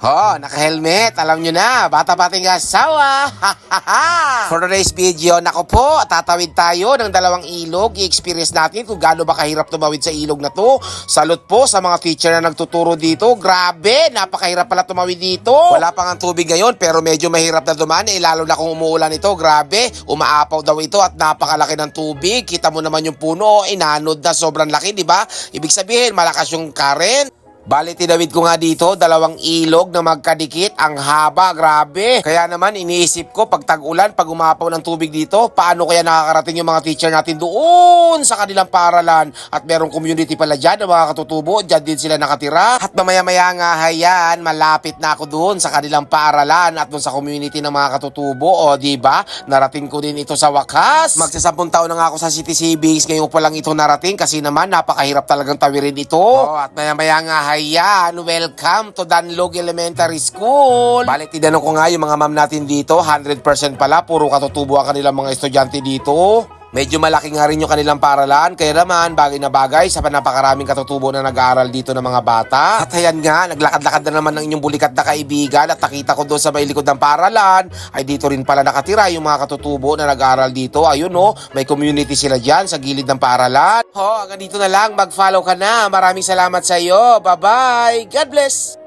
Ho, naka-helmet. Alam nyo na, bata-bating asawa. For today's video, nako po, tatawid tayo ng dalawang ilog. I-experience natin kung gaano ba kahirap tumawid sa ilog na to. Salute po sa mga teacher na nagtuturo dito. Grabe, napakahirap pala tumawid dito. Wala pa nga tubig ngayon, pero medyo mahirap na dumaan. Eh, lalo na kung umuulan ito. Grabe, umaapaw daw ito at napakalaki ng tubig. Kita mo naman yung puno, inanod na sobrang laki, di ba? Ibig sabihin, malakas yung current. Bali, tinawid ko nga dito, dalawang ilog na magkadikit, ang haba, grabe. Kaya naman, iniisip ko, pag tag-ulan, pag umapaw ng tubig dito, paano kaya nakakarating yung mga teacher natin doon sa kanilang paaralan? At merong community pala dyan, mga katutubo, dyan din sila nakatira. At mamaya-maya nga, hayan, malapit na ako doon sa kanilang paaralan at doon sa community ng mga katutubo. O, di ba? Narating ko din ito sa wakas. Magsasampung taon na nga ako sa City Savings, ngayon pa lang ito narating kasi naman napakahirap talagang tawirin ito. Oh, at maya-maya nga, hayan, welcome to Danlog Elementary School. Balik, tinanong ko nga yung mga ma'am natin dito, 100% pala, puro katutubo ang kanilang mga estudyante dito. Medyo malaki nga rin yung kanilang paralan, kaya naman bagay na bagay sa napakaraming katutubo na nag-aaral dito ng mga bata. At ayan nga, naglakad-lakad na naman ng inyong bulikat na kaibigan at nakita ko doon sa may likod ng paralan, ay dito rin pala nakatira yung mga katutubo na nag-aaral dito. Ayun no, may community sila dyan sa gilid ng paralan. Ho, hanggang dito na lang, mag-follow ka na. Maraming salamat sa iyo. Bye-bye. God bless.